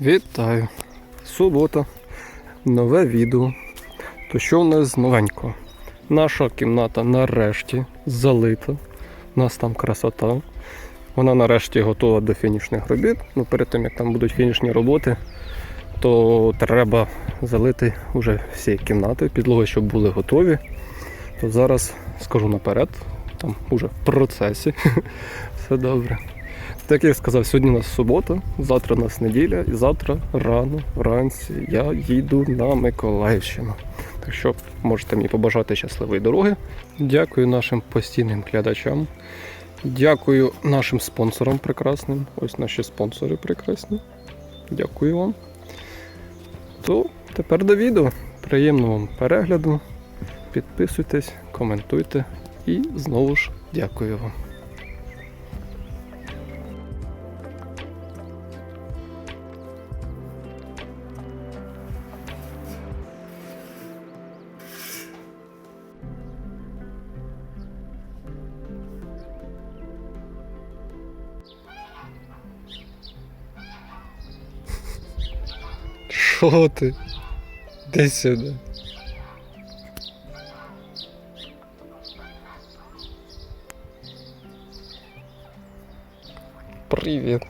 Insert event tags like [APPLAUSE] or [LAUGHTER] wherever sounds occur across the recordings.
Вітаю! Субота, нове відео. То що в нас новенького? Наша кімната нарешті залита. У нас там красота. Вона нарешті готова до фінішних робіт. Ну, перед тим як там будуть фінішні роботи, то треба залити вже всі кімнати, підлоги, щоб були готові. То зараз скажу наперед, там уже в процесі. [LAUGHS] Все добре. Так як я сказав, сьогодні у нас субота, завтра у нас неділя, і завтра рано вранці я їду на Миколаївщину. Так що можете мені побажати щасливої дороги. Дякую нашим постійним глядачам. Дякую нашим спонсорам прекрасним. Ось наші спонсори прекрасні. Дякую вам. То тепер до відео. Приємного вам перегляду. Підписуйтесь, коментуйте і знову ж дякую вам. Що ти? Де сюди? Привіт.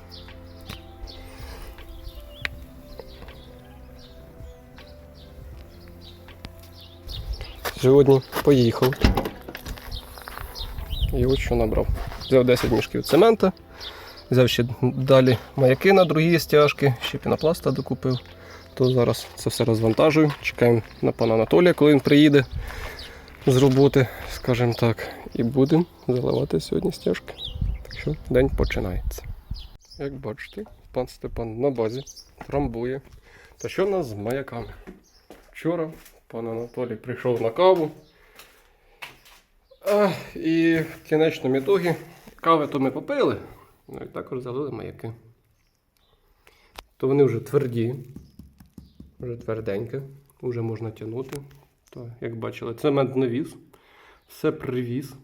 Сьогодні поїхав. І ось що набрав. Взяв 10 мішків цемента, взяв ще далі маяки на другі стяжки, ще пінопласта докупив. То зараз це все розвантажую. Чекаємо на пана Анатолія, коли він приїде з роботи, скажімо так, і будемо заливати сьогодні стяжки. Так що день починається. Як бачите, пан Степан на базі трамбує. Та що в нас з маяками? Вчора пан Анатолій прийшов на каву. А, і в кінечному ітогі кави то ми попили, ну і також залили маяки. То вони вже тверді, вже тверденьке, вже можна тягнути. То, як бачили, цемент не віз, все привіз.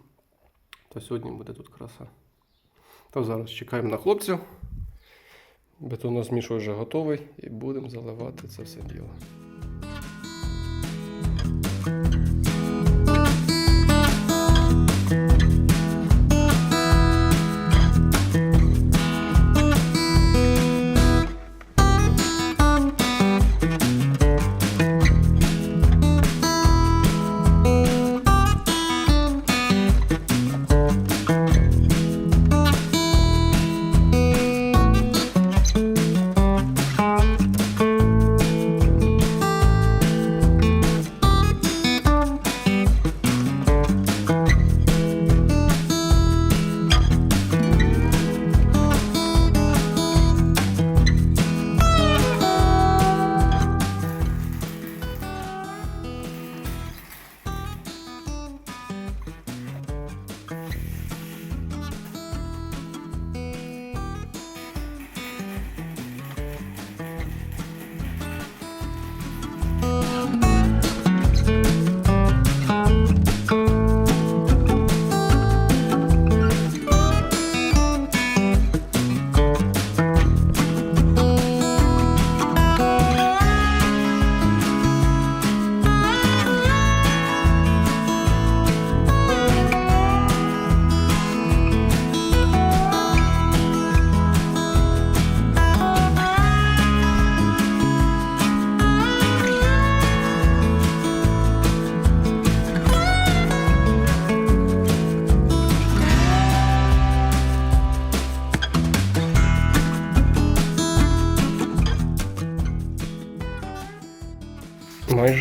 То сьогодні буде тут краса. То зараз чекаємо на хлопців. Бетонозміш вже готовий і будемо заливати це все діло.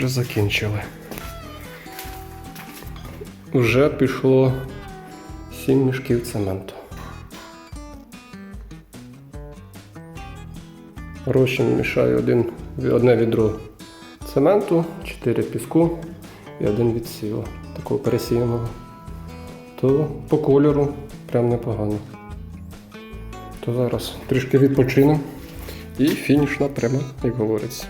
Майже закінчили. Вже пішло 7 мішків цементу. Розчин мішаю один, одне відро цементу, 4 піску і один відсіла, такого пересіяного. То по кольору прям непогано. То зараз трішки відпочинемо і фінішна пряма, як говориться.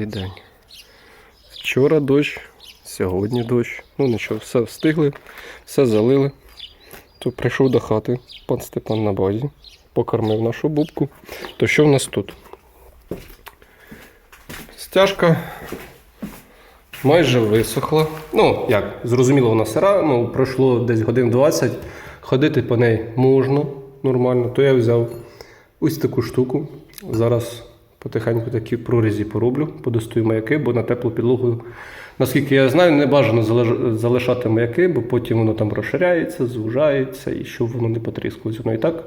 Новий день. Вчора дощ, сьогодні дощ. Ну нічого, все встигли, все залили. То прийшов до хати пан Степан на базі, покормив нашу бубку. То що в нас тут? Стяжка майже висохла. Ну, як, зрозуміло, вона сира, ну, пройшло десь годин 20. Ходити по неї можна нормально. То я взяв ось таку штуку. Зараз потихеньку такі прорізі пороблю, подостую маяки, бо на теплу підлогу, наскільки я знаю, не бажано залишати маяки, бо потім воно там розширяється, звужається і щоб воно не потріскалось. Воно і так.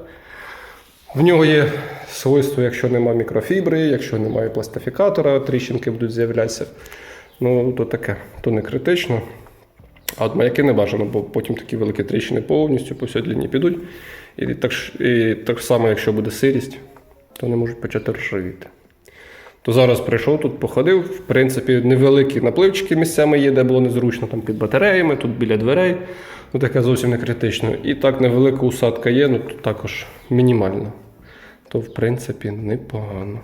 В нього є свойство, якщо немає мікрофібри, якщо немає пластифікатора, тріщинки будуть з'являтися. Ну, то таке, то не критично. А от маяки не бажано, бо потім такі великі тріщини повністю по всій длині підуть. І так, і так само, якщо буде сирість, то вони можуть почати ржавіти. То зараз прийшов тут, походив. В принципі, невеликі напливчики місцями є, де було незручно, там під батареями, тут біля дверей. Ну таке зовсім не критично. І так невелика усадка є, ну тут також мінімальна. То, в принципі, непогано.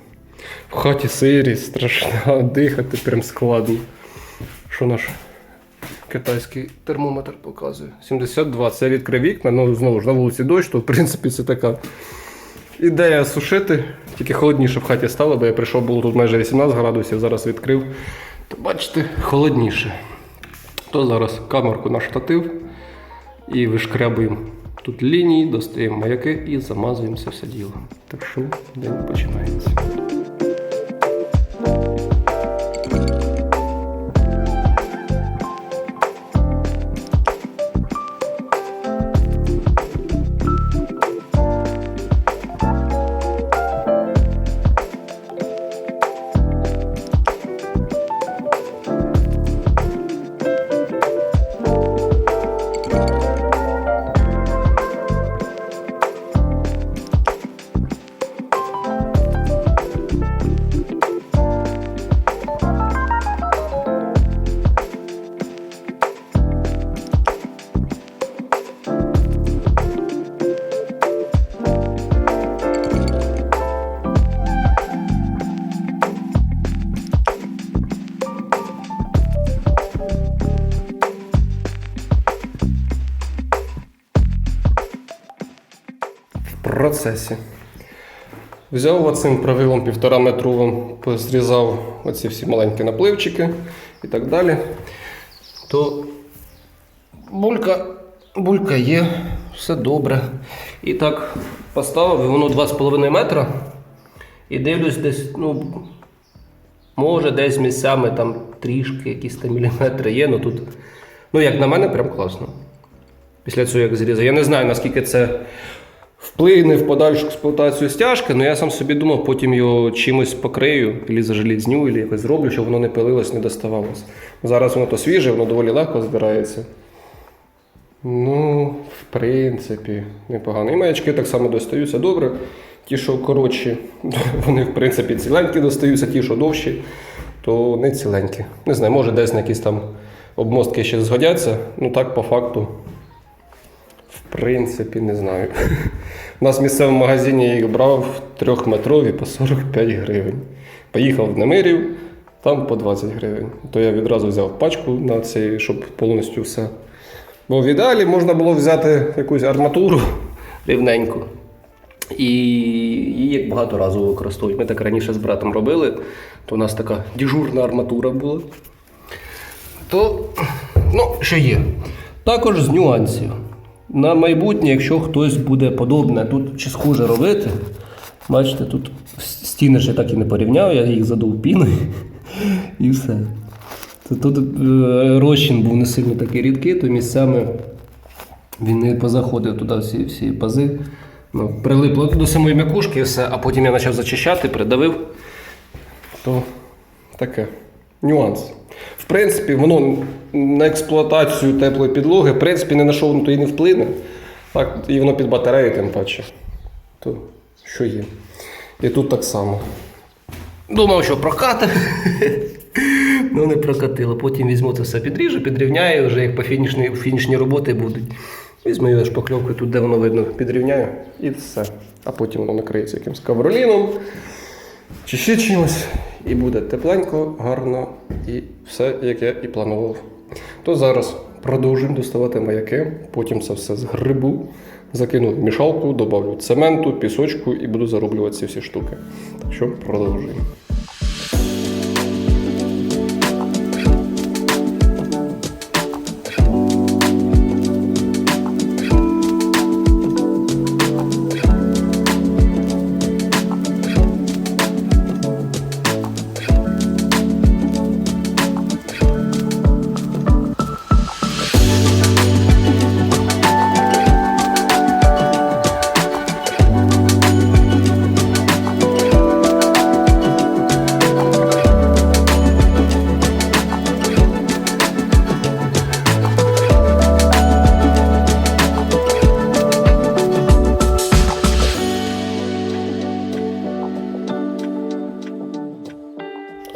В хаті сирість, страшна, [LAUGHS] дихати прям складно. Що наш китайський термометр показує? 72. Це відкрив вікна, ну знову ж на вулиці дощ, то в принципі це така ідея сушити. Тільки холодніше в хаті стало, бо я прийшов, було тут майже 18 градусів, зараз відкрив. То бачите, холодніше. То зараз камерку на штатив і вишкрябуємо тут лінії, достаємо маяки і замазуємося все діло. Так що день починається. Процесі. Взяв оцим правилом півтора метровим, позрізав оці всі маленькі напливчики і так далі. То булька, булька є, все добре. І так поставив, воно 2,5 метра. І дивлюсь десь, ну, може, десь місцями там трішки, якісь там міліметри є, ну тут, ну як на мене, прям класно. Після цього як зрізав. Я не знаю, наскільки це вплине в подальшу експлуатацію стяжки, але я сам собі думав, потім його чимось покрию, або зажелізню, або якось зроблю, щоб воно не пилилось, не доставалось. Зараз воно то свіже, воно доволі легко збирається. Ну, в принципі, непогано. І маячки так само достаються добре. Ті, що коротші, [LAUGHS] вони в принципі ціленькі достаються, ті, що довші, то не ціленькі. Не знаю, може десь на якісь там обмостки ще згодяться. Ну так, по факту, в принципі, не знаю. [LAUGHS] У нас в місцевому магазині їх брав трьохметрові по 45 гривень. Поїхав в Немирів, там по 20 гривень. То я відразу взяв пачку на цей, щоб повністю все. Бо в ідеалі можна було взяти якусь арматуру рівненьку. І її як багаторазово використовують. Ми так раніше з братом робили, то у нас така дежурна арматура була. То, ну, що є. Також з нюансів. На майбутнє, якщо хтось буде подобне тут чи схоже робити, бачите, тут стіни я так і не порівняв, я їх задув піною і все. Тут е, розчин був не сильно такий рідкий, то місцями він не позаходив туди всі, всі пази. Ну, прилипло до самої м'якушки і все, а потім я почав зачищати, придавив. То таке. Нюанс. В принципі, воно на експлуатацію теплої підлоги, в принципі, не на що воно то і не вплине. Так, і воно під батарею, тим паче. То що є. І тут так само. Думав, що прокати. [LAUGHS] ну не прокатило. Потім візьму це все підріжу, підрівняю, вже як по фінішні, фінішні роботи будуть. Візьму його шпакльовкою тут, де воно видно, підрівняю і все. А потім воно накриється якимось ковроліном чи ще чимось. і буде тепленько, гарно і все, як я і планував. То зараз продовжуємо доставати маяки, потім це все згрибу, закину в мішалку, додавлю цементу, пісочку і буду зароблювати ці всі штуки. Так що продовжуємо.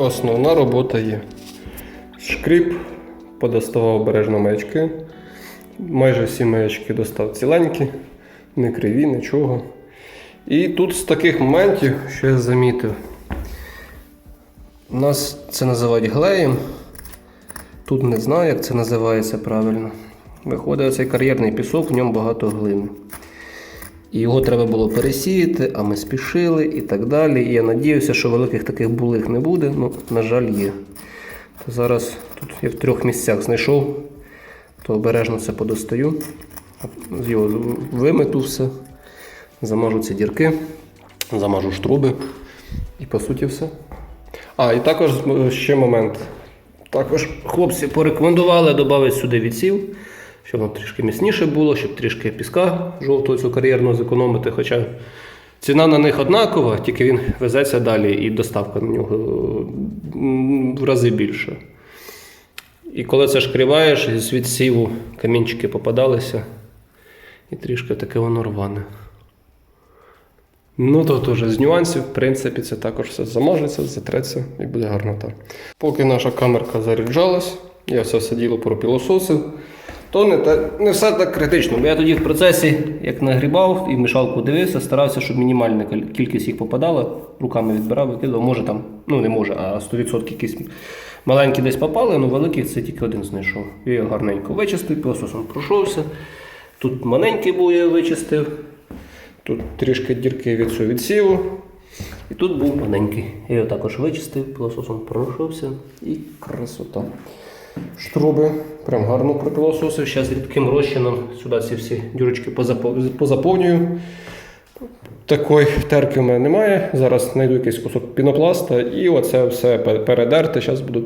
Основна робота є. Шкріп, подоставав обережно маячки. Майже всі маячки достав ціленькі, не криві, нічого. І тут з таких моментів, що я замітив, у нас це називають глеєм. Тут не знаю, як це називається правильно. Виходить оцей кар'єрний пісок, в ньому багато глини. І його треба було пересіяти, а ми спішили і так далі. І я надіюся, що великих таких булих не буде. Ну, на жаль, є. То зараз тут я в трьох місцях знайшов, то обережно це подостаю. Його вимету все, замажу ці дірки, замажу штруби. І по суті все. А, і також ще момент. Також хлопці порекомендували додати сюди відсів, щоб воно трішки міцніше було, щоб трішки піска жовтого цього кар'єрного зекономити. Хоча ціна на них однакова, тільки він везеться далі і доставка на нього в рази більша. І коли це шкріваєш, з відсіву камінчики попадалися, і трішки таке воно рване. Ну, то теж з нюансів, в принципі, це також все замажеться, затреться і буде гарнота. Поки наша камерка заряджалась, я все діло пропілососив, то не, те, не все так критично. Бо я тоді в процесі, як нагрібав і в мішалку дивився, старався, щоб мінімальна кількість їх попадала, руками відбирав, викидав. Може там, ну не може, а 100% якісь маленькі десь попали, але великих це тільки один знайшов. Я його гарненько вичистив, пилососом пройшовся. Тут маленький був, я вичистив. Тут трішки дірки від цього. І тут був маленький. Я його також вичистив, пилососом пройшовся і красота. Штруби, прям гарно пропилососив. Зараз рідким розчином сюди ці всі дірочки позаповнюю. Такої терки в мене немає. Зараз знайду якийсь кусок пінопласта і оце все пе- передерти. Зараз буду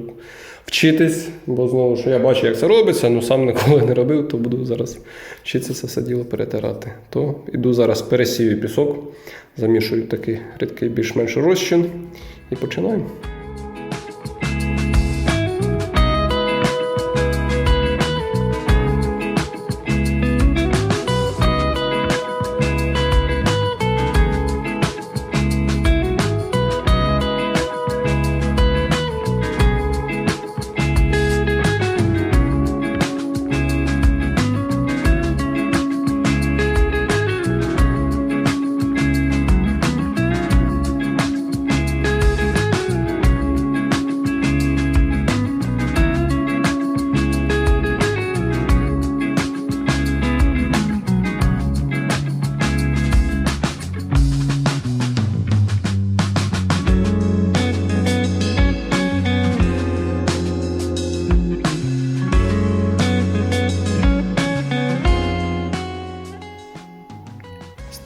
вчитись, бо знову ж я бачу, як це робиться, ну сам ніколи не робив, то буду зараз вчитися це все діло перетирати. То іду зараз пересію пісок, замішую такий рідкий більш-менш розчин і починаємо.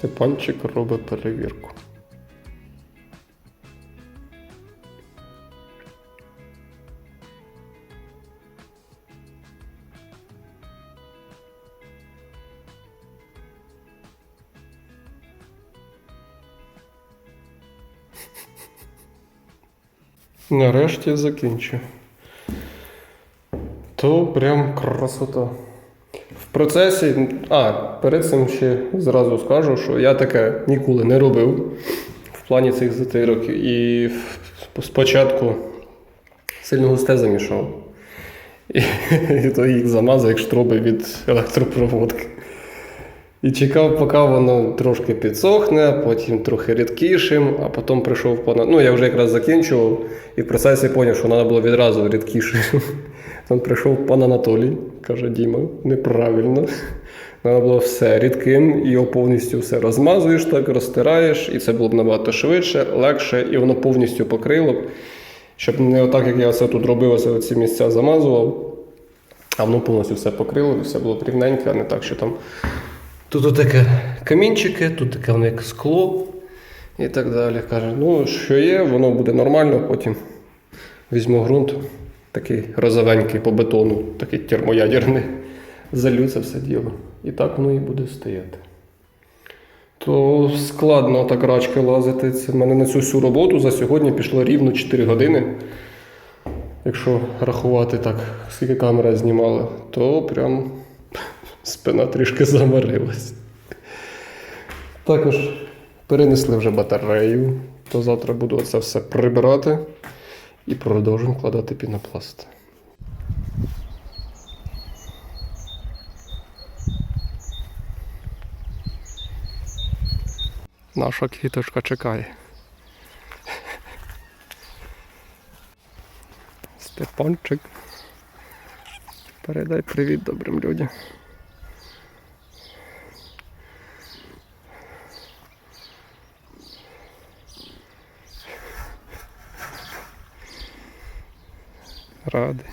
Степанчик робить перевірку. Нарешті закінчив. То прям красота. Процесі, а, перед цим ще зразу скажу, що я таке ніколи не робив в плані цих затирок. І спочатку сильно густе замішав. І, [LAUGHS] і то їх замазав, як штроби від електропроводки. І чекав, поки воно трошки підсохне, потім трохи рідкішим, а потім прийшов пан. Ну, я вже якраз закінчував і в процесі зрозумів, що треба було відразу рідкішим. [LAUGHS] Там прийшов пан Анатолій, каже: Діма, неправильно. Треба було все рідким, його повністю все розмазуєш, так, розтираєш, і це було б набагато швидше, легше, і воно повністю покрило. б. Щоб не отак, як я це тут робив, оце ці місця замазував, а воно повністю все покрило, і все було б рівненьке, а не так, що там Тут таке камінчики, тут таке воно як скло і так далі. Каже, ну що є, воно буде нормально, потім візьму ґрунт, такий розовенький по бетону, такий термоядерний, залю це все діло. І так воно і буде стояти. То складно так рачки лазити. Це в мене на цю всю роботу за сьогодні пішло рівно 4 години. Якщо рахувати так, скільки камера знімала, то прям спина трішки заморилась. Також перенесли вже батарею, то завтра буду це все прибирати і продовжимо вкладати пінопласт. Наша квіточка чекає. Степанчик. Передай привіт добрим людям. Радий.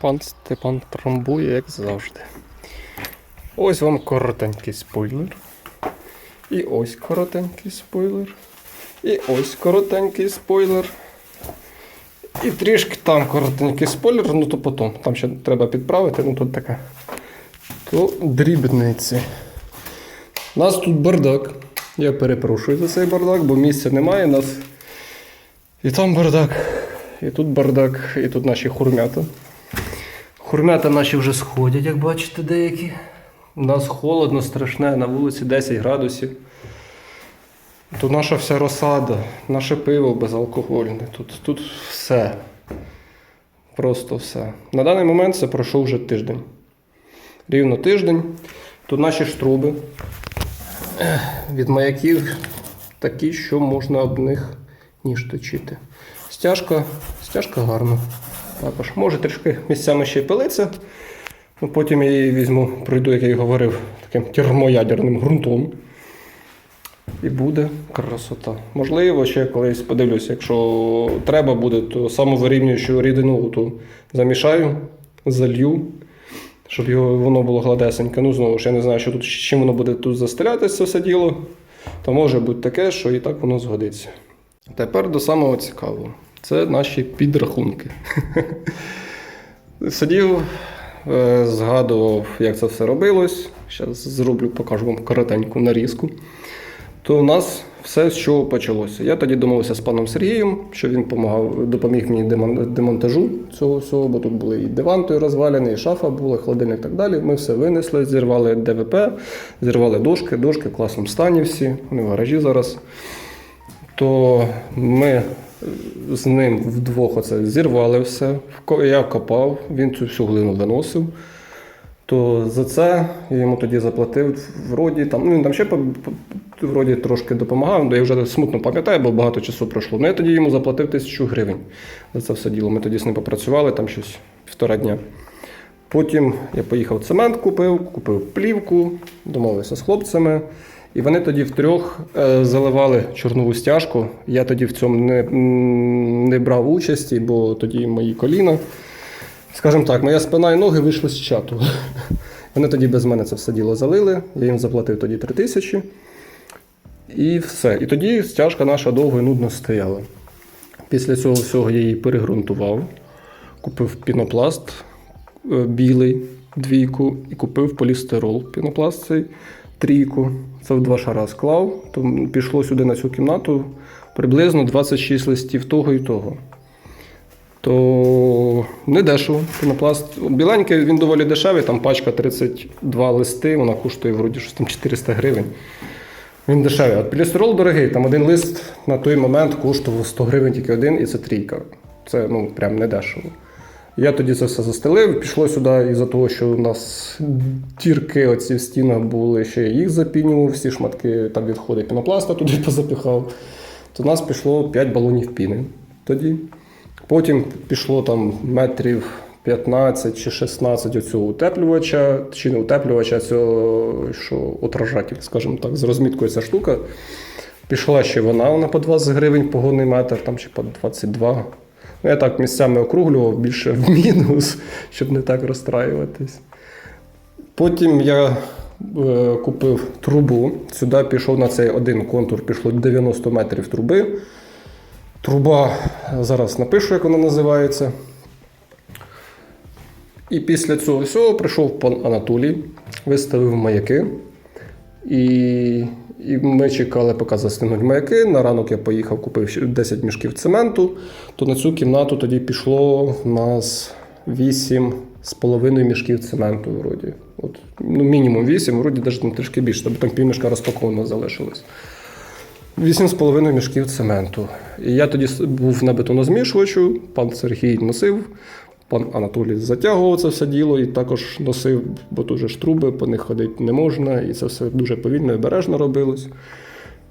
Пан Степан трамбує, як завжди. Ось вам коротенький спойлер. І ось коротенький спойлер. І ось коротенький спойлер. І трішки там коротенький спойлер, ну то потім. Там ще треба підправити, ну тут така. То дрібниці. У нас тут бардак. Я перепрошую за цей бардак, бо місця немає. Нас і там бардак, і тут бардак, і тут наші хурмята. Хурмята наші вже сходять, як бачите, деякі. У нас холодно, страшне, на вулиці 10 градусів. Тут наша вся розсада, наше пиво безалкогольне. Тут, тут все. Просто все. На даний момент це пройшов вже тиждень. Рівно тиждень. Тут наші штруби від маяків такі, що можна об них ніж точити. Стяжка, стяжка гарна. Також може трішки місцями ще й пилиться. Ну, потім я її візьму, пройду, як я і говорив, таким термоядерним ґрунтом. І буде красота. Можливо, ще колись подивлюсь, якщо треба буде, то самовирівнюючу рідину замішаю, залью, щоб його, воно було гладесеньке. Ну, знову ж я не знаю, що тут, чим воно буде тут застелятися все діло. То може бути таке, що і так воно згодиться. Тепер до самого цікавого. Це наші підрахунки. [LAUGHS] Сидів, е, згадував, як це все робилось. Зараз зроблю, покажу вам коротеньку нарізку. То в нас все чого почалося. Я тоді домовився з паном Сергієм, що він помагав, допоміг мені демонтажу цього всього, бо тут були і диван той розвалений, і шафа була, холодильник і так далі. Ми все винесли, зірвали ДВП, зірвали дошки, дошки в класному стані всі, вони в гаражі зараз. То ми з ним вдвох оце зірвали все. Я копав, він цю всю глину виносив. То за це я йому тоді заплатив вроді там. Ну він там ще вроді трошки допомагав, але я вже смутно пам'ятаю, бо багато часу пройшло. Ну я тоді йому заплатив тисячу гривень за це все діло. Ми тоді з ним попрацювали там щось півтора дня. Потім я поїхав цемент купив, купив плівку, домовився з хлопцями. І вони тоді втрьох е, заливали чорнову стяжку. Я тоді в цьому не, не брав участі, бо тоді мої коліна. Скажімо так, моя спина і ноги вийшли з чату. [LAUGHS] Вони тоді без мене це все діло залили. Я їм заплатив тоді 3 тисячі. І все. І тоді стяжка наша довго і нудно стояла. Після цього всього я її перегрунтував, купив пінопласт е, білий, двійку, і купив полістирол. Пінопласт цей трійку. Це в два шара склав. То пішло сюди на цю кімнату приблизно 26 листів того і того. То не дешево. Пінопласт біленький, він доволі дешевий, там пачка 32 листи, вона коштує вроді щось там 400 гривень. Він дешевий. А полістирол дорогий, там один лист на той момент коштував 100 гривень тільки один, і це трійка. Це ну прям не дешево. Я тоді це все застелив. Пішло сюди із-за того, що у нас дірки оці в стінах були, ще я їх запінював, всі шматки там відходи пінопласта туди [LAUGHS] позапихав. То у нас пішло 5 балонів піни тоді. Потім пішло там метрів 15 чи 16 оцього утеплювача, чи не утеплювача, цього, що отражатель, скажімо так, з розміткою ця штука. Пішла ще вона, вона по 20 гривень погонний метр, там чи по 22. Ну, я так місцями округлював більше в мінус, щоб не так розстраюватись. Потім я е, купив трубу. Сюди пішов на цей один контур, пішло 90 метрів труби. Труба, зараз напишу, як вона називається. І після цього всього прийшов пан Анатолій, виставив маяки. І, і ми чекали, поки застинуть маяки. На ранок я поїхав, купив 10 мішків цементу. То на цю кімнату тоді пішло в нас 8 з половиною мішків цементу. Вроді. От, ну, мінімум 8, вроді навіть трішки більше, тобто там півмішка розпаковано залишилось. 8,5 мішків цементу. І я тоді був на бетонозмішувачу, пан Сергій носив, пан Анатолій затягував це все діло і також носив, бо тут же ж труби, по них ходити не можна, і це все дуже повільно і бережно робилось.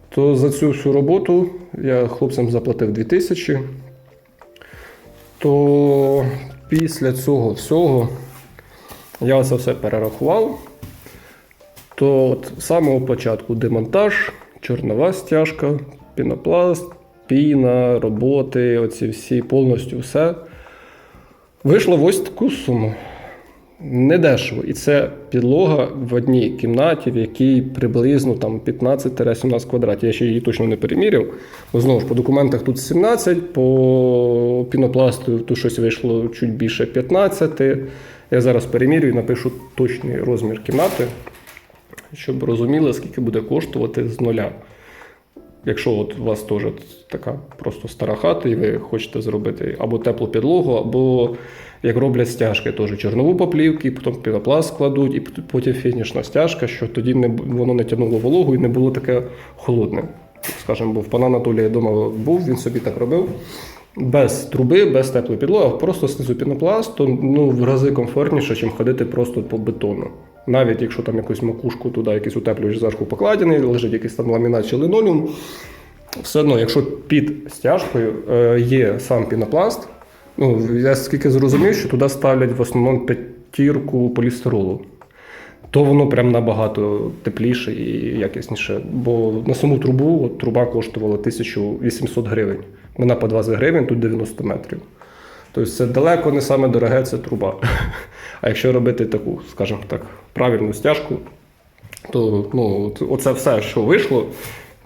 То за цю всю роботу я хлопцям заплатив 2000. То після цього всього я це все перерахував. То от самого початку демонтаж, чорнова стяжка, пінопласт, піна, роботи, оці всі повністю все. Вийшло в ось таку суму. Недешево. І це підлога в одній кімнаті, в якій приблизно там 15-17 квадратів. Я ще її точно не переміряв. Бо знову ж по документах тут 17, по пінопласту тут щось вийшло чуть більше 15. Я зараз перемірюю і напишу точний розмір кімнати, щоб розуміли, скільки буде коштувати з нуля. Якщо от у вас теж така просто стара хата, і ви хочете зробити або теплу підлогу, або як роблять стяжки, теж чорнову поплівки, потім пінопласт кладуть, і потім фінішна стяжка, що тоді не, воно не тягнуло вологу і не було таке холодне. Скажімо, бо в пана Анатолія вдома був, він собі так робив. Без труби, без теплої підлоги, просто знизу пінопласт, то ну, в рази комфортніше, ніж ходити просто по бетону. Навіть якщо там якусь макушку туди, якийсь утеплювач зверху покладений, лежить якийсь там ламінат чи линолеум, все одно, якщо під стяжкою е, є сам пінопласт, ну, я скільки зрозумів, що туди ставлять в основному п'ятірку полістиролу, то воно прям набагато тепліше і якісніше. Бо на саму трубу от, труба коштувала 1800 гривень. Вона по 20 гривень, тут 90 метрів. Тобто це далеко не саме дороге, це труба. [LAUGHS] А якщо робити таку, скажімо так, правильну стяжку, то ну, оце все, що вийшло,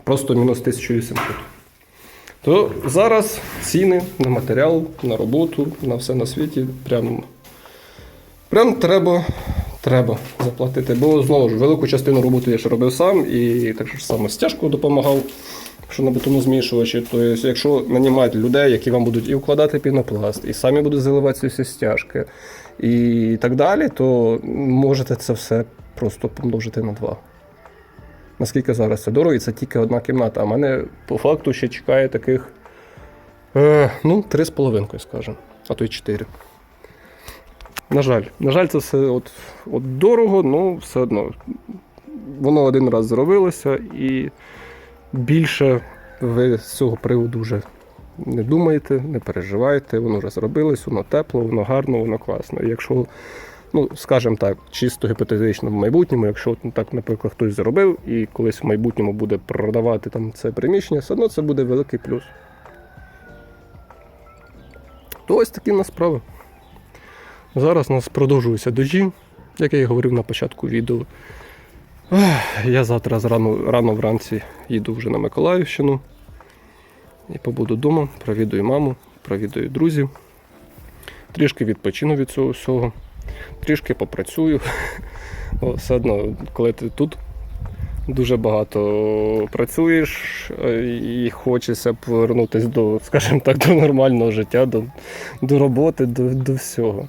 просто мінус 1800. То зараз ціни на матеріал, на роботу, на все на світі прям, прям треба, треба заплатити. Бо знову ж велику частину роботи я ж робив сам і так само стяжку допомагав, що на бетонозмішувачі. Тобто, якщо нанімати людей, які вам будуть і вкладати пінопласт, і самі будуть заливати ці всі стяжки, і так далі, то можете це все просто помножити на два. Наскільки зараз це дорого, і це тільки одна кімната. А мене по факту ще чекає таких е, ну, три з половинкою, скажімо, а то й чотири. На жаль, на жаль, це все от, от дорого, але все одно. Воно один раз зробилося і більше ви з цього приводу вже не думаєте, не переживайте, воно вже зробилось, воно тепло, воно гарно, воно класно. Якщо, ну, скажімо так, чисто гіпотетично в майбутньому, якщо так, наприклад, хтось зробив і колись в майбутньому буде продавати там це приміщення, все одно це буде великий плюс. То ось такі в нас справи. Зараз у нас продовжуються дожі, як я і говорив на початку відео. Я завтра зрано, рано вранці їду вже на Миколаївщину. І побуду вдома, провідую маму, провідую друзів. Трішки відпочину від цього всього, трішки попрацюю. [LAUGHS] Все одно, коли ти тут дуже багато працюєш е, і хочеться повернутися до, скажімо так, до нормального життя, до, до роботи, до, до всього.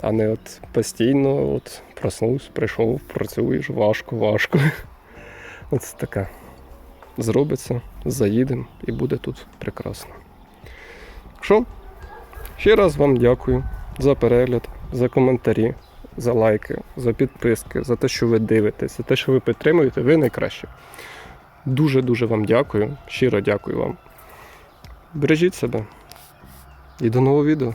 А не от постійно от проснувся, прийшов, працюєш, важко, важко. Оце таке зробиться, заїдемо і буде тут прекрасно. Що? Ще раз вам дякую за перегляд, за коментарі, за лайки, за підписки, за те, що ви дивитесь, за те, що ви підтримуєте, ви найкраще. Дуже-дуже вам дякую. Щиро дякую вам. Бережіть себе. І до нового відео.